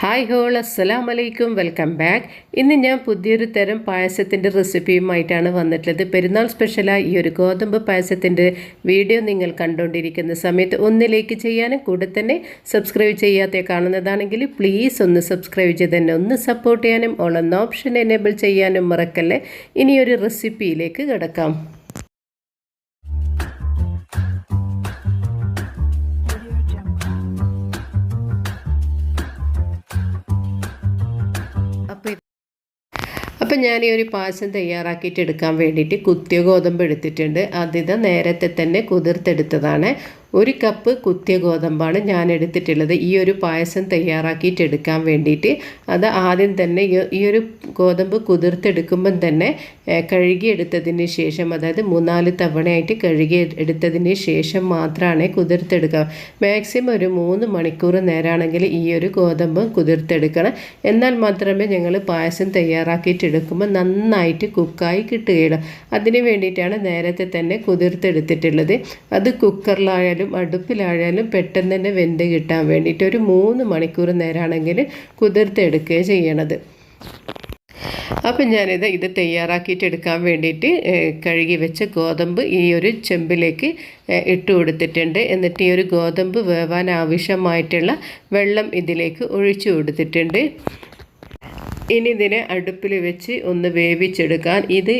Hi all അസ്സലാം വലൈക്കും. Welcome back. ഇന്ന് ഞാൻ പുതിയൊരു തരം പായസത്തിന്റെ റെസിപ്പിയുമായിട്ടാണ് വന്നിട്ടുള്ളത്. പെരുന്നാൾ സ്പെഷ്യലായി ഈ ഒരു ഗോതമ്പ് പായസത്തിന്റെ വീഡിയോ നിങ്ങൾ കണ്ടുകൊണ്ടിരിക്കുന്ന സമയത്ത് ഒന്നിലേക്ക് ചെയ്യാനും കൂടെ തന്നെ സബ്സ്ക്രൈബ് ചെയ്യാത്ത കാണുന്നതാണെങ്കിൽ പ്ലീസ് ഒന്ന് സബ്സ്ക്രൈബ് ചെയ്ത് തന്നെ ഒന്ന് സപ്പോർട്ട് ചെയ്യാനും ഓൾ എന്ന ഓപ്ഷൻ എനേബിൾ ചെയ്യാനും മറക്കല്ലേ? ഇനിയൊരു റെസിപ്പിയിലേക്ക് കിടക്കാം. അപ്പം ഞാൻ ഈ ഒരു പായസം തയ്യാറാക്കിയിട്ട് എടുക്കാൻ വേണ്ടിയിട്ട് കുത്തിയ ഗോതമ്പ് എടുത്തിട്ടുണ്ട്. അതിത് നേരത്തെ തന്നെ കുതിർത്തെടുത്തതാണ്. ഒരു കപ്പ് കുത്തിയ ഗോതമ്പാണ് ഞാൻ എടുത്തിട്ടുള്ളത്. ഈ ഒരു പായസം തയ്യാറാക്കിയിട്ട് എടുക്കാൻ വേണ്ടിയിട്ട്. അത് ആദ്യം തന്നെ ഈ ഒരു ഗോതമ്പ് കുതിർത്തെടുക്കുമ്പം തന്നെ കഴുകിയെടുത്തതിന് ശേഷം അതായത് മൂന്നാൽ തവണയായിട്ട് കഴുകി എടുത്തതിന് ശേഷം മാത്രമാണ് കുതിർത്തെടുക്കുക. മാക്സിമം ഒരു മൂന്ന് മണിക്കൂർ നേരാണെങ്കിൽ ഈ ഒരു ഗോതമ്പ് കുതിർത്തെടുക്കണം. എന്നാൽ മാത്രമേ ഞങ്ങൾ പായസം തയ്യാറാക്കിയിട്ട് എടുക്കുമ്പോൾ നന്നായിട്ട് കുക്കായി കിട്ടുകയുള്ളൂ. അതിന് വേണ്ടിയിട്ടാണ് നേരത്തെ തന്നെ കുതിർത്തെടുത്തിട്ടുള്ളത്. അത് കുക്കറിലായാലും ആയാലും അടുപ്പിലായാലും പെട്ടെന്ന് തന്നെ വെന്ത് കിട്ടാൻ വേണ്ടിയിട്ട് ഒരു മൂന്ന് മണിക്കൂർ നേരമാണെങ്കിൽ കുതിർത്തെടുക്കുകയും ചെയ്യണത്. അപ്പം ഞാനിത് ഇത് തയ്യാറാക്കിയിട്ട് എടുക്കാൻ വേണ്ടിയിട്ട് കഴുകി വെച്ച ഗോതമ്പ് ഈ ഒരു ചെമ്പിലേക്ക് ഇട്ട് കൊടുത്തിട്ടുണ്ട്. എന്നിട്ട് ഈ ഒരു ഗോതമ്പ് വേവാൻ ആവശ്യമായിട്ടുള്ള വെള്ളം ഇതിലേക്ക് ഒഴിച്ചു കൊടുത്തിട്ടുണ്ട്. ഇനി ഇതിനെ അടുപ്പിൽ വെച്ച് ഒന്ന് വേവിച്ചെടുക്കാൻ ഇത്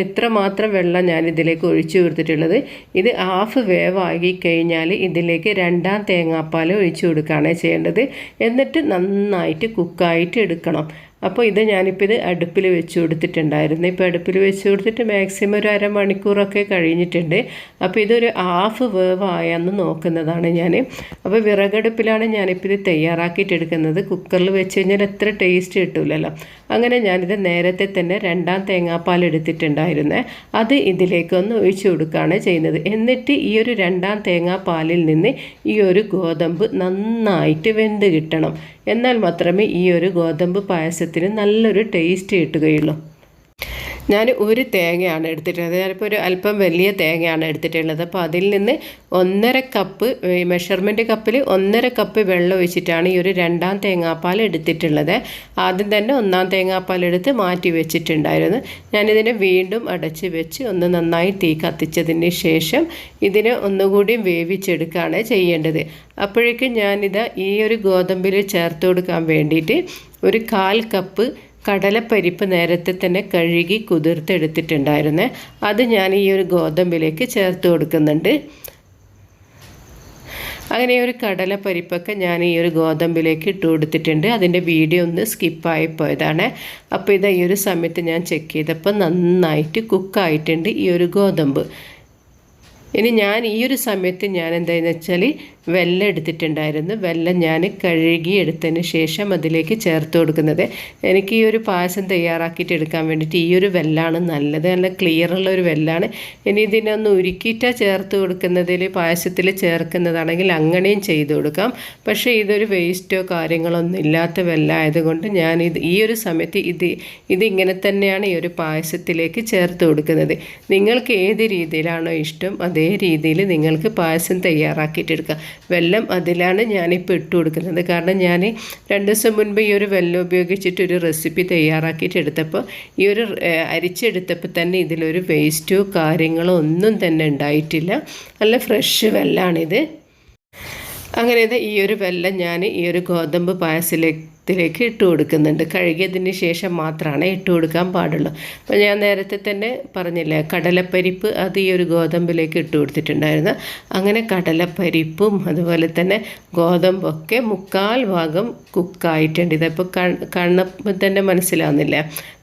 ഇത്ര മാത്രം വെള്ളം ഞാൻ ഇതിലേക്ക് ഒഴിച്ചു കൊടുത്തിട്ടുള്ളത് ഇത് ഹാഫ് വേവാകി കഴിഞ്ഞാൽ ഇതിലേക്ക് രണ്ടാം തേങ്ങാപ്പാൽ ഒഴിച്ചു കൊടുക്കുകയാണ് ചെയ്യേണ്ടത്. എന്നിട്ട് നന്നായിട്ട് കുക്കായിട്ട് എടുക്കണം. അപ്പോൾ ഇത് ഞാനിപ്പോൾ ഇത് അടുപ്പിൽ വെച്ച് കൊടുത്തിട്ടുണ്ടായിരുന്നു. ഇപ്പോൾ അടുപ്പിൽ വെച്ച് കൊടുത്തിട്ട് മാക്സിമം ഒരു അരമണിക്കൂറൊക്കെ കഴിഞ്ഞിട്ടുണ്ട്. അപ്പോൾ ഇതൊരു ഹാഫ് വേവ് ആയെന്ന് നോക്കുന്നതാണ് ഞാൻ അപ്പോൾ വിറകടുപ്പിലാണ് ഞാനിപ്പോൾ ഇത് തയ്യാറാക്കിയിട്ട് എടുക്കുന്നത്. കുക്കറിൽ വെച്ച് കഴിഞ്ഞാൽ എത്ര ടേസ്റ്റ് കിട്ടില്ലല്ലോ അങ്ങനെ ഞാനിത് നേരത്തെ തന്നെ രണ്ടാം തേങ്ങാപ്പാൽ എടുത്തിട്ടുണ്ടായിരുന്നേ. അത് ഇതിലേക്കൊന്ന് ഒഴിച്ചു കൊടുക്കുകയാണ് ചെയ്യുന്നത്. എന്നിട്ട് ഈ ഒരു രണ്ടാം തേങ്ങാപ്പാലിൽ നിന്ന് ഈ ഒരു ഗോതമ്പ് നന്നായിട്ട് വെന്ത് കിട്ടണം. എന്നാൽ മാത്രമേ ഈ ഒരു ഗോതമ്പ് പായസത്തിന് നല്ലൊരു ടേസ്റ്റ് കിട്ടുകയുള്ളൂ. ഞാൻ ഒരു തേങ്ങയാണ് എടുത്തിട്ടുള്ളത്. ഞാനിപ്പോൾ ഒരു അല്പം വലിയ തേങ്ങയാണ് എടുത്തിട്ടുള്ളത്. അപ്പോൾ അതിൽ നിന്ന് ഒന്നര കപ്പ് മെഷർമെന്റ് കപ്പിൽ ഒന്നര കപ്പ് വെള്ളം ഒഴിച്ചിട്ടാണ് ഈ ഒരു രണ്ടാം തേങ്ങാപ്പാൽ എടുത്തിട്ടുള്ളത്. ആദ്യം തന്നെ ഒന്നാം തേങ്ങാപ്പാൽ എടുത്ത് മാറ്റി വെച്ചിട്ടുണ്ടായിരുന്നു. ഞാനിതിനെ വീണ്ടും അടച്ച് വെച്ച് ഒന്ന് നന്നായി തീ കത്തിച്ചതിന് ശേഷം ഇതിനെ ഒന്നുകൂടി വേവിച്ചെടുക്കുകയാണ് ചെയ്യേണ്ടത്. അപ്പോഴേക്കും ഞാനിത് ഈ ഒരു ഗോതമ്പിൽ ചേർത്ത് കൊടുക്കാൻ വേണ്ടിയിട്ട് ഒരു കാൽ കപ്പ് കടലപ്പരിപ്പ് നേരത്തെ തന്നെ കഴുകി കുതിർത്തെടുത്തിട്ടുണ്ടായിരുന്നേ. അത് ഞാൻ ഈ ഒരു ഗോതമ്പിലേക്ക് ചേർത്ത് കൊടുക്കുന്നുണ്ട്. അങ്ങനെ ഒരു കടലപ്പരിപ്പൊക്കെ ഞാൻ ഈ ഒരു ഗോതമ്പിലേക്ക് ഇട്ട് കൊടുത്തിട്ടുണ്ട്. അതിന്റെ വീഡിയോ ഒന്ന് സ്കിപ്പായി പോയതാണ്. അപ്പോൾ ഇത് ഈ ഒരു സമയത്ത് ഞാൻ ചെക്ക് ചെയ്തപ്പോൾ നന്നായിട്ട് കുക്കായിട്ടുണ്ട് ഈ ഒരു ഗോതമ്പ്. ഇനി ഞാൻ ഈ ഒരു സമയത്ത് ഞാൻ എന്താണെന്ന് വെച്ചാൽ വെല്ലം എടുത്തിട്ടുണ്ടായിരുന്നു. വെല്ലം ഞാൻ കഴുകി എടുത്തതിന് ശേഷം അതിലേക്ക് ചേർത്ത് കൊടുക്കുന്നത്. എനിക്ക് ഈ ഒരു പായസം തയ്യാറാക്കിയിട്ട് എടുക്കാൻ വേണ്ടിയിട്ട് ഈ ഒരു വെല്ലാണ് നല്ലത്. നല്ല ക്ലിയർ ഉള്ള ഒരു വെല്ലാണ്. ഇനി ഇതിനൊന്ന് ഉരുക്കിയിട്ടാണ് ചേർത്ത് കൊടുക്കുന്നതിൽ പായസത്തിൽ ചേർക്കുന്നതാണെങ്കിൽ അങ്ങനെയും ചെയ്ത് കൊടുക്കാം. പക്ഷേ ഇതൊരു വേസ്റ്റോ കാര്യങ്ങളൊന്നും ഇല്ലാത്ത വെല്ലായതുകൊണ്ട് ഞാൻ ഇത് ഈ ഒരു സമയത്ത് ഇത് ഇതിങ്ങനെ തന്നെയാണ് ഈ ഒരു പായസത്തിലേക്ക് ചേർത്ത് കൊടുക്കുന്നത്. നിങ്ങൾക്ക് ഏത് രീതിയിലാണോ ഇഷ്ടം അതേ രീതിയിൽ നിങ്ങൾക്ക് പായസം തയ്യാറാക്കിയിട്ടെടുക്കാം. വെല്ലം അതിലാണ് ഞാനിപ്പോൾ ഇട്ട് കൊടുക്കുന്നത് കാരണം ഞാൻ രണ്ട് ദിവസം മുൻപ് ഈ ഒരു വെല്ലം ഉപയോഗിച്ചിട്ട് ഒരു റെസിപ്പി തയ്യാറാക്കിയിട്ട് എടുത്തപ്പോൾ ഈ ഒരു അരിച്ചെടുത്തപ്പോൾ തന്നെ ഇതിലൊരു വേസ്റ്റോ കാര്യങ്ങളോ ഒന്നും തന്നെ ഉണ്ടായിട്ടില്ല. നല്ല ഫ്രഷ് വെല്ലാണിത്. അങ്ങനെ ഈ ഒരു വെല്ലം ഞാൻ ഈ ഒരു ഗോതമ്പ് പായസത്തിലേക്ക് ഇതിലേക്ക് ഇട്ട് കൊടുക്കുന്നുണ്ട്. കഴുകിയതിന് ശേഷം മാത്രമാണ് ഇട്ട് കൊടുക്കാൻ പാടുള്ളൂ. അപ്പോൾ ഞാൻ നേരത്തെ തന്നെ പറഞ്ഞില്ലേ കടലപ്പരിപ്പ് അത് ഈ ഒരു ഗോതമ്പിലേക്ക് ഇട്ട് കൊടുത്തിട്ടുണ്ടായിരുന്നു. അങ്ങനെ കടലപ്പരിപ്പും അതുപോലെ തന്നെ ഗോതമ്പൊക്കെ മുക്കാൽ ഭാഗം കുക്കായിട്ടുണ്ട്. ഇതിപ്പോൾ കണ്ണപ്പം തന്നെ മനസ്സിലാവുന്നില്ല.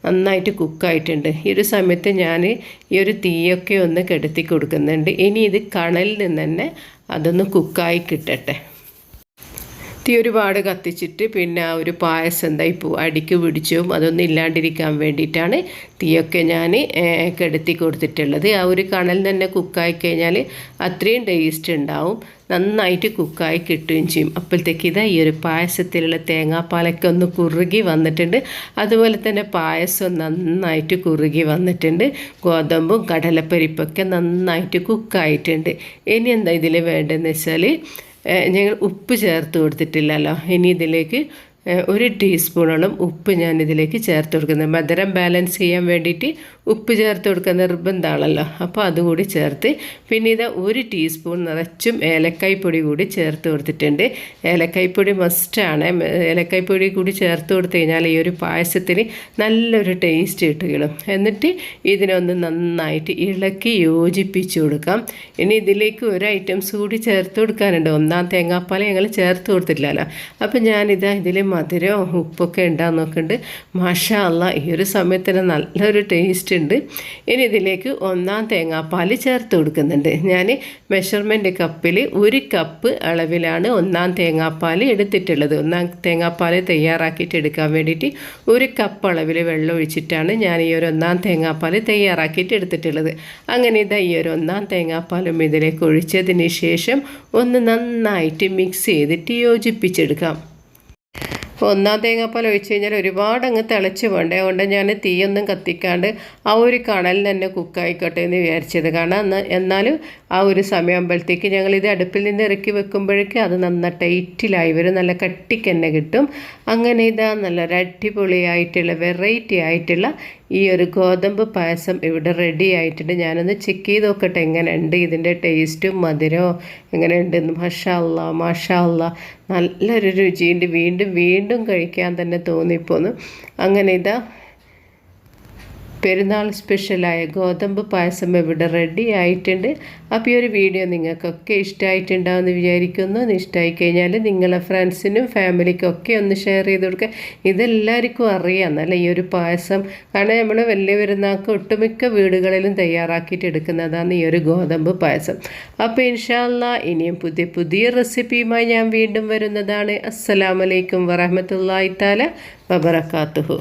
നന്നായിട്ട് കുക്കായിട്ടുണ്ട്. ഈ ഒരു സമയത്ത് ഞാൻ ഈ ഒരു തീയൊക്കെ ഒന്ന് കെടുത്തി കൊടുക്കുന്നുണ്ട്. ഇനി ഇത് കണലിൽ നിന്ന് തന്നെ അതൊന്ന് കുക്കായി കിട്ടട്ടെ. തീ ഒരുപാട് കത്തിച്ചിട്ട് പിന്നെ ആ ഒരു പായസം എന്താ ഇപ്പോൾ അടിക്ക് പിടിച്ചും അതൊന്നും ഇല്ലാണ്ടിരിക്കാൻ വേണ്ടിയിട്ടാണ് തീയൊക്കെ ഞാൻ കെടുത്തി കൊടുത്തിട്ടുള്ളത്. ആ ഒരു കണൽ തന്നെ കുക്കായി കഴിഞ്ഞാൽ അത്രയും ടേസ്റ്റ് ഉണ്ടാവും. നന്നായിട്ട് കുക്കായി കിട്ടുകയും ചെയ്യും. അപ്പോഴത്തേക്ക് ഇതാ ഈ ഒരു പായസത്തിലുള്ള തേങ്ങാപ്പാലൊക്കെ ഒന്ന് കുറുകി വന്നിട്ടുണ്ട്. അതുപോലെ തന്നെ പായസം നന്നായിട്ട് കുറുകി വന്നിട്ടുണ്ട്. ഗോതമ്പും കടലപ്പരിപ്പൊക്കെ നന്നായിട്ട് കുക്കായിട്ടുണ്ട്. ഇനി എന്താ ഇതിൽ വേണ്ടതെന്ന് വെച്ചാൽ ഞങ്ങൾ ഉപ്പ് ചേർത്ത് കൊടുത്തിട്ടില്ലല്ലോ. ഇനി ഇതിലേക്ക് ഒരു ടീസ്പൂണോളം ഉപ്പ് ഞാൻ ഇതിലേക്ക് ചേർത്ത് കൊടുക്കുന്നത്. മധുരം ബാലൻസ് ചെയ്യാൻ വേണ്ടിയിട്ട് ഉപ്പ് ചേർത്ത് കൊടുക്കുക നിർബന്ധമാണല്ലോ അപ്പോൾ അതുകൂടി ചേർത്ത് പിന്നെ ഇത് ഒരു ടീസ്പൂൺ നിറച്ചും ഏലക്കായ്പ്പൊടി കൂടി ചേർത്ത് കൊടുത്തിട്ടുണ്ട്. ഏലക്കായ്പ്പൊടി മസ്റ്റാണ്. ഏലക്കായ്പ്പൊടി കൂടി ചേർത്ത് കൊടുത്തു കഴിഞ്ഞാൽ ഈ ഒരു പായസത്തിന് നല്ലൊരു ടേസ്റ്റ് കിട്ടുകയുള്ളൂ. എന്നിട്ട് ഇതിനൊന്ന് നന്നായിട്ട് ഇളക്കി യോജിപ്പിച്ച് കൊടുക്കാം. ഇനി ഇതിലേക്ക് ഒരു ഐറ്റംസ് കൂടി ചേർത്ത് കൊടുക്കാനുണ്ട്. ഒന്നാം തേങ്ങാപ്പാൽ ഞങ്ങൾ ചേർത്ത് കൊടുത്തിട്ടില്ലല്ലോ. അപ്പം ഞാനിതാ ഇതിൽ മധുരവും ഉപ്പൊക്കെ ഉണ്ടാകുന്ന നോക്കുന്നുണ്ട് മാഷാ അല്ല ഈ ഒരു സമയത്തിന് നല്ലൊരു ടേസ്റ്റ് ഉണ്ട്. ഇനി ഇതിലേക്ക് ഒന്നാം തേങ്ങാപ്പാൽ ചേർത്ത് കൊടുക്കുന്നുണ്ട്. ഞാൻ മെഷർമെന്റ് കപ്പിൽ ഒരു കപ്പ് അളവിലാണ് ഒന്നാം തേങ്ങാപ്പാൽ എടുത്തിട്ടുള്ളത്. ഒന്നാം തേങ്ങാപ്പാൽ തയ്യാറാക്കിയിട്ട് എടുക്കാൻ വേണ്ടിയിട്ട് ഒരു കപ്പ് അളവിൽ വെള്ളം ഒഴിച്ചിട്ടാണ് ഞാൻ ഈ ഒരു ഒന്നാം തേങ്ങാപ്പാൽ തയ്യാറാക്കിയിട്ട് എടുത്തിട്ടുള്ളത്. അങ്ങനെ ഇതാ ഈ ഒരു ഒന്നാം തേങ്ങാപ്പാലും ഇതിലേക്ക് ഒഴിച്ചതിന് ശേഷം ഒന്ന് നന്നായിട്ട് മിക്സ് ചെയ്തിട്ട് യോജിപ്പിച്ചെടുക്കാം. ഒന്നാം തേങ്ങാപ്പാൽ ഒഴിച്ച് കഴിഞ്ഞാൽ ഒരുപാട് അങ്ങ് തിളച്ച് വേണ്ടേ അതുകൊണ്ട് ഞാൻ തീയൊന്നും കത്തിക്കാണ്ട് ആ ഒരു കണലിൽ തന്നെ കുക്കായിക്കോട്ടെ എന്ന് വിചാരിച്ചത്. കാരണം എന്നാലും ആ ഒരു സമയമാകുമ്പോഴത്തേക്ക് ഇത് അടുപ്പിൽ നിന്ന് ഇറക്കി വെക്കുമ്പോഴേക്ക് അത് നന്ന ടൈറ്റിലായി വരും. നല്ല കട്ടിക്ക് തന്നെ കിട്ടും. അങ്ങനെ ഇതാ നല്ലൊരു അടിപൊളിയായിട്ടുള്ള വെറൈറ്റി ആയിട്ടുള്ള ഈ ഒരു ഗോതമ്പ് പായസം ഇവിടെ റെഡി ആയിട്ടുണ്ട്. ഞാനൊന്ന് ചെക്ക് ചെയ്ത് നോക്കട്ടെ എങ്ങനെയുണ്ട് ഇതിന്റെ ടേസ്റ്റും മധുരവും എങ്ങനെയുണ്ട് മഷാല്ല മഷാല്ല നല്ലൊരു രുചിയുണ്ട്. വീണ്ടും വീണ്ടും കഴിക്കാൻ തന്നെ തോന്നിപ്പോന്നു. അങ്ങനെ ഇതാ പെരുന്നാൾ സ്പെഷ്യലായ ഗോതമ്പ് പായസം ഇവിടെ റെഡി ആയിട്ടുണ്ട്. അപ്പോൾ ഈ ഒരു വീഡിയോ നിങ്ങൾക്കൊക്കെ ഇഷ്ടമായിട്ടുണ്ടാവുമെന്ന് വിചാരിക്കുന്നു. ഇഷ്ടമായി കഴിഞ്ഞാൽ നിങ്ങളെ ഫ്രണ്ട്സിനും ഫാമിലിക്കും ഒക്കെ ഒന്ന് ഷെയർ ചെയ്ത് കൊടുക്കുക ഇതെല്ലാവർക്കും അറിയാം. നല്ല ഈ ഒരു പായസം കാരണം നമ്മൾ വലിയ പെരുന്നാൾക്ക് ഒട്ടുമിക്ക വീടുകളിലും തയ്യാറാക്കിയിട്ട് എടുക്കുന്നതാണ് ഈ ഒരു ഗോതമ്പ് പായസം. അപ്പോൾ ഇൻഷാല്ല ഇനിയും പുതിയ പുതിയ റെസിപ്പിയുമായി ഞാൻ വീണ്ടും വരുന്നതാണ്. അസ്സലാമലൈക്കും വറഹമത്തല്ലായി താല വബറക്കാത്തുഹു